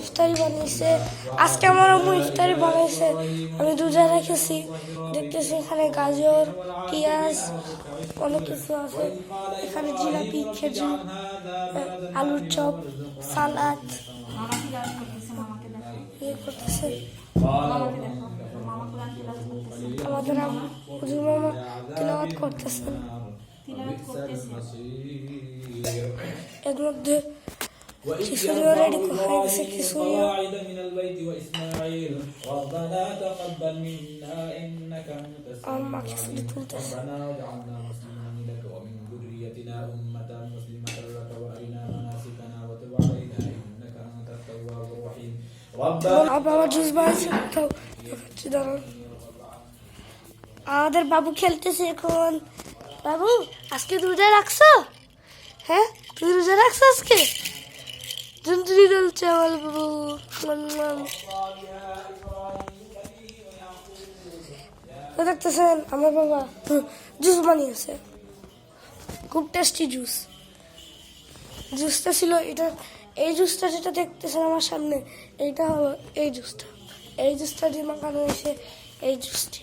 ইফতারি বানিয়েছে। আজকে আমার আম্মু ইফতারি বানাইছে আমি রোজা রেখেছি দেখতেছি এখানে গাজর, পেঁয়াজ, অনেক কিছু আছে। এখানে জিলাপি, খেজুর আলুর চপ, সালাদ। ইয়ে করতেছে। আমাদের হুজুর মামা তিলাওয়াত করতেছেন। এর মধ্যে খিচুড়িও রেডি হয়ে গেছে খিচুড়িও وقواعد من البيت وإسماعيل ربنا تقبل منا إنك أنت আমার মা السميع খিচুড়ি العليم তুলতেছে ربنا واجعلنا مسلمين لك ومن ذريتنا أمة مسلمة لك وأرنا مناسكنا وتب علينا إنك أنت التواب الرحيم ربنا আবার আমার জুস বানিয়েছে কোথাও দেখাচ্ছি দাঁড়ান আমাদের বাবু খেলতেছে এখন বাবু আজকে রোজা রাখছো হ্যাঁ তুই রোজা রাখছো আজকে মান মান দেখতেছেন আমার বাবা। জুস বানিয়েছে খুব টেস্টি জুস জুসটা ছিল এটা, এই জুসটা যেটা দেখতেছেন আমার সামনে, এইটা হলো এই জুসটা এই জুসটা দিয়ে মাখানো হয়েছে, এই জুসটি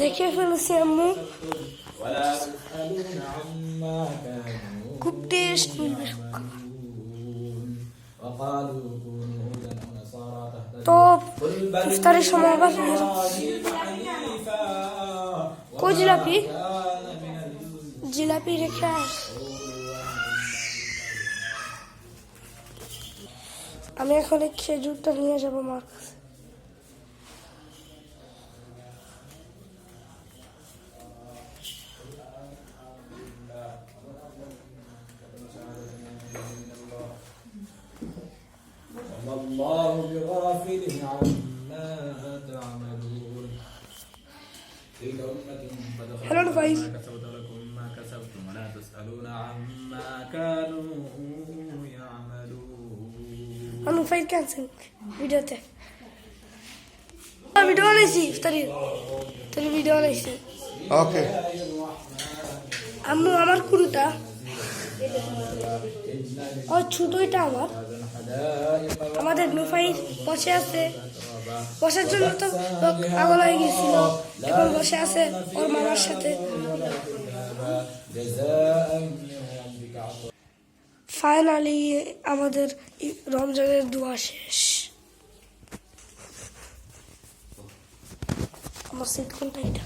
দেখে ফেলেছি আম্মু। খুব টেস্ট তো, ইফতারের জিলাপি? জিলাপি রেখে আমি এখন খেজুরটা নিয়ে যাব মার কাছে। الله بغافل عما تعملون. تلك أمة قد خلت ما كسبت لكم ما كسبتم ولا تسألون عما كانوا يعملون. أنا فين كان سمك فيديو تف فيديو أنا شيء افتري افتري فيديو أنا شيء أوكي. أمو عمر كروتا. ও ছোটোইটা আমার। আমাদের নুফাই বসে আছে। বসার জন্য তো পাগল হয়ে গেছিল এখন বসে আছে ওর মামার সাথে। ফাইনালি আমাদের রমজানের দোয়া শেষ। আমার সিট কোনটা এটা?